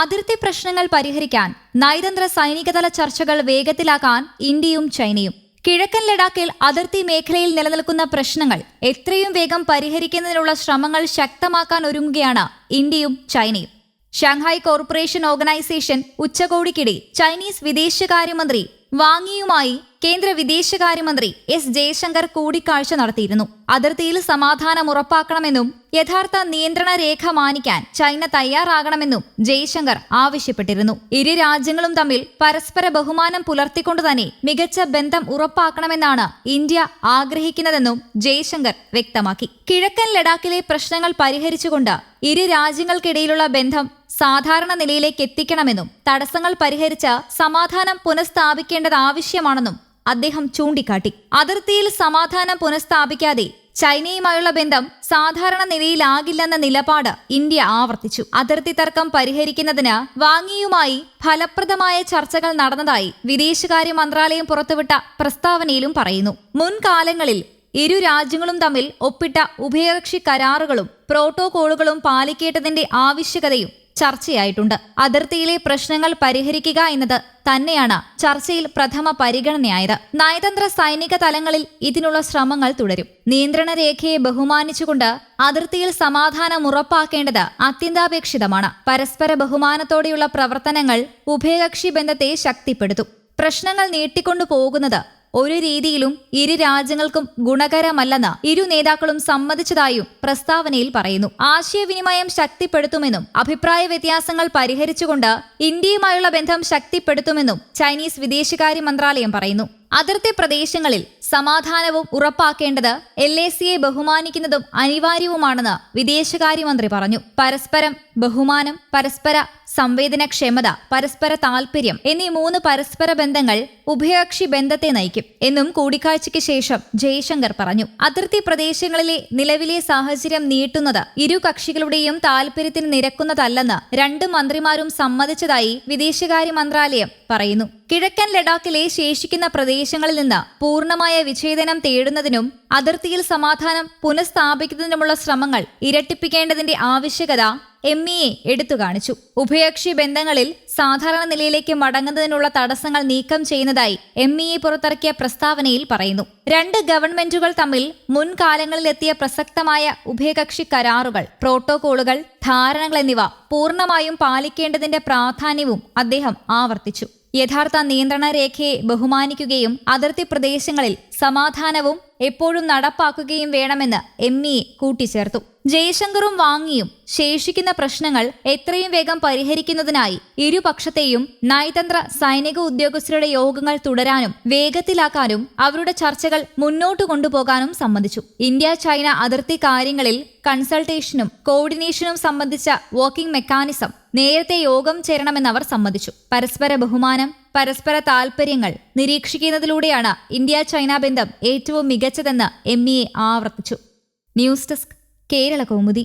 അതിർത്തി പ്രശ്നങ്ങൾ പരിഹരിക്കാൻ നയതന്ത്ര സൈനികതല ചർച്ചകൾ വേഗത്തിലാക്കാൻ ഇന്ത്യയും ചൈനയും. കിഴക്കൻ ലഡാക്കിൽ അതിർത്തി മേഖലയിൽ നിലനിൽക്കുന്ന പ്രശ്നങ്ങൾ എത്രയും വേഗം പരിഹരിക്കുന്നതിനുള്ള ശ്രമങ്ങൾ ശക്തമാക്കാൻ ഒരുങ്ങുകയാണ് ഇന്ത്യയും ചൈനയും. ഷാങ്ഹായ് കോർപ്പറേഷൻ ഓർഗനൈസേഷൻ ഉച്ചകോടിക്കിടെ ചൈനീസ് വിദേശകാര്യമന്ത്രി വാങ്ങിയുമായി കേന്ദ്ര വിദേശകാര്യമന്ത്രി എസ് ജയശങ്കർ കൂടിക്കാഴ്ച നടത്തിയിരുന്നു. അതിർത്തിയിൽ സമാധാനം ഉറപ്പാക്കണമെന്നും യഥാർത്ഥ നിയന്ത്രണ രേഖ മാനിക്കാൻ ചൈന തയ്യാറാകണമെന്നും ജയശങ്കർ ആവശ്യപ്പെട്ടിരുന്നു. ഇരു രാജ്യങ്ങളും തമ്മിൽ പരസ്പര ബഹുമാനം പുലർത്തിക്കൊണ്ട് തന്നെ മികച്ച ബന്ധം ഉറപ്പാക്കണമെന്നാണ് ഇന്ത്യ ആഗ്രഹിക്കുന്നതെന്നും ജയശങ്കർ വ്യക്തമാക്കി. കിഴക്കൻ ലഡാക്കിലെ പ്രശ്നങ്ങൾ പരിഹരിച്ചുകൊണ്ട് ഇരു രാജ്യങ്ങൾക്കിടയിലുള്ള ബന്ധം സാധാരണ നിലയിലേക്ക് എത്തിക്കണമെന്നും തടസ്സങ്ങൾ പരിഹരിച്ച് സമാധാനം പുനഃസ്ഥാപിക്കേണ്ടത് ആവശ്യമാണെന്നും അദ്ദേഹം ചൂണ്ടിക്കാട്ടി. അതിർത്തിയിൽ സമാധാനം പുനഃസ്ഥാപിക്കാതെ ചൈനയുമായുള്ള ബന്ധം സാധാരണ നിലയിലാകില്ലെന്ന നിലപാട് ഇന്ത്യ ആവർത്തിച്ചു. അതിർത്തി തർക്കം പരിഹരിക്കുന്നതിന് വാങ്ങിയുമായി ഫലപ്രദമായ ചർച്ചകൾ നടന്നതായി വിദേശകാര്യ മന്ത്രാലയം പുറത്തുവിട്ട പ്രസ്താവനയിലും പറയുന്നു. മുൻകാലങ്ങളിൽ ഇരു രാജ്യങ്ങളും തമ്മിൽ ഒപ്പിട്ട ഉഭയകക്ഷി കരാറുകളും പ്രോട്ടോകോളുകളും പാലിക്കേണ്ടതിന്റെ ആവശ്യകതയും ചർച്ചയായിട്ടുണ്ട്. അതിർത്തിയിലെ പ്രശ്നങ്ങൾ പരിഹരിക്കുക എന്നത് തന്നെയാണ് ചർച്ചയിൽ പ്രഥമ പരിഗണനയായത്. നയതന്ത്ര സൈനിക തലങ്ങളിൽ ഇതിനുള്ള ശ്രമങ്ങൾ തുടരും. നിയന്ത്രണ രേഖയെ ബഹുമാനിച്ചുകൊണ്ട് അതിർത്തിയിൽ സമാധാനം ഉറപ്പാക്കേണ്ടത് അത്യന്താപേക്ഷിതമാണ്. പരസ്പര ബഹുമാനത്തോടെയുള്ള പ്രവർത്തനങ്ങൾ ഉഭയകക്ഷി ബന്ധത്തെ ശക്തിപ്പെടുത്തും. പ്രശ്നങ്ങൾ നീട്ടിക്കൊണ്ടു പോകുന്നത് ഒരു രീതിയിലും ഇരു രാജ്യങ്ങൾക്കും ഗുണകരമല്ലെന്ന് ഇരു നേതാക്കളും സമ്മതിച്ചതായും പ്രസ്താവനയിൽ പറയുന്നു. ആശയവിനിമയം ശക്തിപ്പെടുത്തുമെന്നും അഭിപ്രായ വ്യത്യാസങ്ങൾ പരിഹരിച്ചുകൊണ്ട് ഇന്ത്യയുമായുള്ള ബന്ധം ശക്തിപ്പെടുത്തുമെന്നും ചൈനീസ് വിദേശകാര്യ മന്ത്രാലയം പറയുന്നു. അതിർത്തി പ്രദേശങ്ങളിൽ സമാധാനവും ഉറപ്പാക്കേണ്ടത് എൽ എ സിയെ ബഹുമാനിക്കുന്നതും അനിവാര്യവുമാണെന്ന് വിദേശകാര്യമന്ത്രി പറഞ്ഞു. പരസ്പരം ബഹുമാനം പരസ്പര സംവേദനക്ഷമത പരസ്പര താൽപര്യം എന്നീ മൂന്ന് പരസ്പര ബന്ധങ്ങൾ ഉഭയകക്ഷി ബന്ധത്തെ നയിക്കും എന്നും കൂടിക്കാഴ്ചയ്ക്ക് ശേഷം ജയശങ്കർ പറഞ്ഞു. അതിർത്തി പ്രദേശങ്ങളിലെ നിലവിലെ സാഹചര്യം നീട്ടുന്നത് ഇരു കക്ഷികളുടെയും താൽപര്യത്തിന് നിരക്കുന്നതല്ലെന്ന് രണ്ട് മന്ത്രിമാരും സമ്മതിച്ചതായി വിദേശകാര്യ മന്ത്രാലയം പറയുന്നു. കിഴക്കൻ ലഡാക്കിലെ ശേഷിക്കുന്ന പ്രദേശങ്ങളിൽ നിന്ന് പൂർണമായ വിച്ഛേദനം തേടുന്നതിനും അതിർത്തിയിൽ സമാധാനം പുനഃസ്ഥാപിക്കുന്നതിനുമുള്ള ശ്രമങ്ങൾ ഇരട്ടിപ്പിക്കേണ്ടതിന്റെ ആവശ്യകത എം ഇ എ എടുത്തു കാണിച്ചു. ഉഭയകക്ഷി ബന്ധങ്ങളിൽ സാധാരണ നിലയിലേക്ക് മടങ്ങുന്നതിനുള്ള തടസ്സങ്ങൾ നീക്കം ചെയ്യുന്നതായി എം ഇ എ പുറത്തിറക്കിയ പ്രസ്താവനയിൽ പറയുന്നു. രണ്ട് ഗവൺമെന്റുകൾ തമ്മിൽ മുൻകാലങ്ങളിലെത്തിയ പ്രസക്തമായ ഉഭയകക്ഷി കരാറുകൾ പ്രോട്ടോകോളുകൾ ധാരണകൾ എന്നിവ പൂർണമായും പാലിക്കേണ്ടതിന്റെ പ്രാധാന്യവും അദ്ദേഹം ആവർത്തിച്ചു. യഥാർത്ഥ നിയന്ത്രണ രേഖയെ ബഹുമാനിക്കുകയും അതിർത്തി പ്രദേശങ്ങളിൽ സമാധാനവും എപ്പോഴും നടപ്പാക്കുകയും വേണമെന്ന് എം ഇ കൂട്ടിച്ചേർത്തു. ജയശങ്കറും വാങ്ങിയും ശേഷിക്കുന്ന പ്രശ്നങ്ങൾ എത്രയും വേഗം പരിഹരിക്കുന്നതിനായി ഇരുപക്ഷത്തെയും നയതന്ത്ര സൈനിക ഉദ്യോഗസ്ഥരുടെ യോഗങ്ങൾ തുടരാനും വേഗത്തിലാക്കാനും അവരുടെ ചർച്ചകൾ മുന്നോട്ട് കൊണ്ടുപോകാനും സമ്മതിച്ചു. ഇന്ത്യ ചൈന അതിർത്തി കാര്യങ്ങളിൽ കൺസൾട്ടേഷനും കോർഡിനേഷനും സംബന്ധിച്ച വർക്കിംഗ് മെക്കാനിസം നേരത്തെ യോഗം ചേരണമെന്ന് അവർ സമ്മതിച്ചു. പരസ്പര ബഹുമാനം പരസ്പര താൽപര്യങ്ങൾ നിരീക്ഷിക്കുന്നതിലൂടെയാണ് ഇന്ത്യ ചൈന ബന്ധം ഏറ്റവും മികച്ചതെന്ന് എം ഇ ആവർത്തിച്ചു. News desk Kerala Kaumudi.